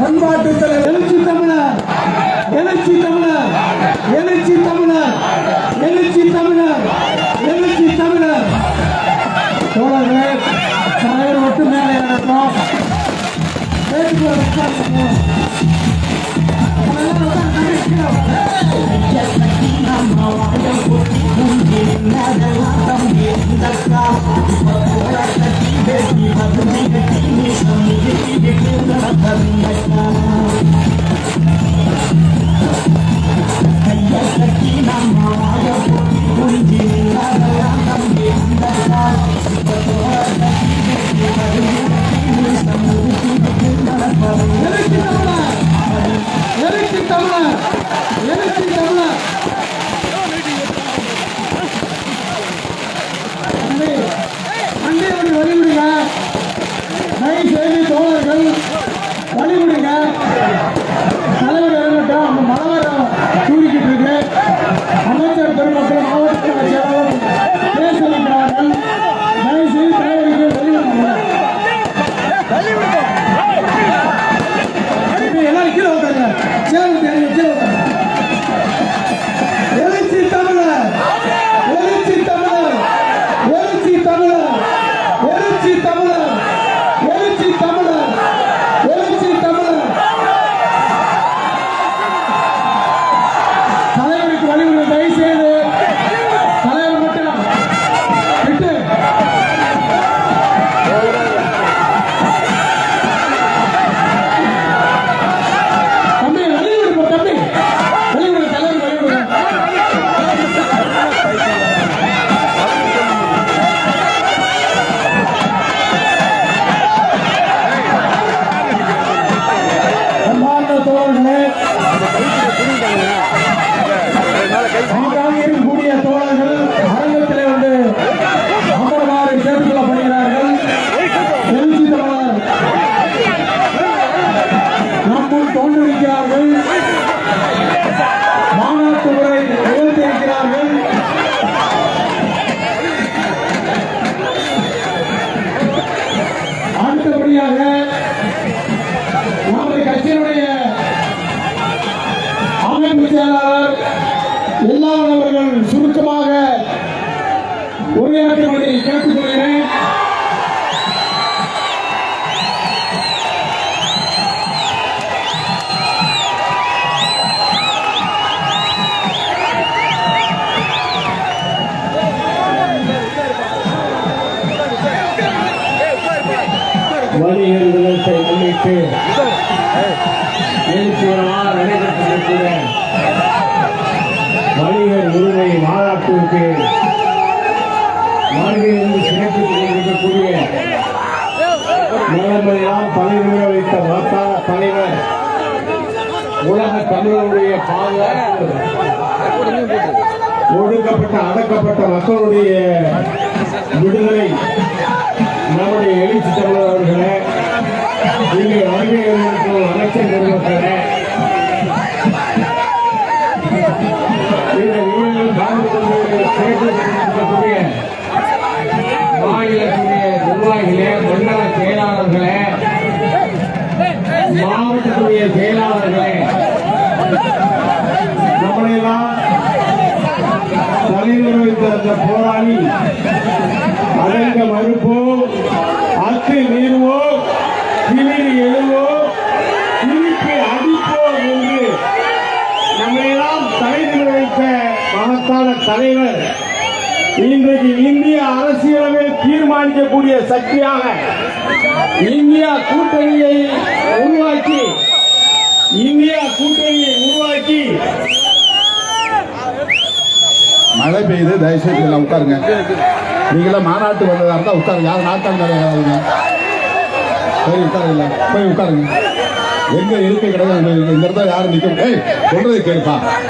பண்பாட்டு தலைவர். எழுச்சி தமிழர். எழுச்சி தமிழர். எழுச்சி தமிழர். எழுச்சி தமிழர். எழுச்சி தமிழர். தோழர்களே தலைவர் மட்டும் மேலே நடக்கும் Thank you. வழிவிடுங்க தலைவர் இறங்கட்டும் அந்த மலவரம் தூக்கிட்டு இருக்கு அமைச்சர் பெருமக்கள் மாவட்ட செயலாளர் பேச இருக்கிறார்கள் தலைவருக்கு வழிவிடுங்க எல்லாரும் கீழே உட்காருங்க. கீழே உட்காருங்க. எழுச்சி தமிழர் எழுச்சி தமிழர் எழுச்சி தமிழர் எழுச்சி தமிழர். Lord. எல்லா நபர்கள் சுருக்கமாக உரையாற்றுவதை கேட்டுக் கொள்கிறேன். வணிகர் தினத்தை முன்னிட்டு எழுச்சிகரமாக வருகையிலிருந்து சிறப்பித்துக் கொண்டிருக்கக்கூடிய நிலைமையெல்லாம் தலைமுறை வைத்த மகத்தான தலைவர் உலக தமிழருடைய பாதுகாப்பு ஒடுக்கப்பட்ட அடக்கப்பட்ட மக்களுடைய விடுதலை நம்முடைய எழுச்சி தமிழர் அவர்களே இங்கே வருகை இருக்கும் அமைச்சர் பெருமக்களே. இந்த நிகழ்வில் கலந்து மாநிலத்திலே நிர்வாகிகளே மண்டல செயலாளர்களே மாவட்டத்துடைய செயலாளர்களே நம்மளையெல்லாம் தலைவர் வைத்த அந்த போராளி அடங்க மறுப்போம் அத்து மீறுவோ திமிரி எழுவோம் திருப்பி அடிப்போம் என்று நம்மையெல்லாம் தலைவர் வைத்த மகத்தான தலைவர் இன்றைக்கு இந்திய அரசு தீர்மானிக்கக்கூடிய சக்தியாக இந்தியா கூட்டணியை உருவாக்கி இந்தியா கூட்டணியை உருவாக்கி. மழை பெய்யுது தயவுசெய்து எல்லாம் உட்காருங்க. நீங்களாம் மாநாட்டு வந்ததாக இருந்தால் உட்காருங்க. யாரும் நாட்டாங்க கிடையாதுங்க சரி உட்காருங்க. போய் உட்காருங்க. எங்க இருக்கை கிடையாது இந்த இடத்துல யாரும் நிற்க ஏய் சொல்றது கேட்பா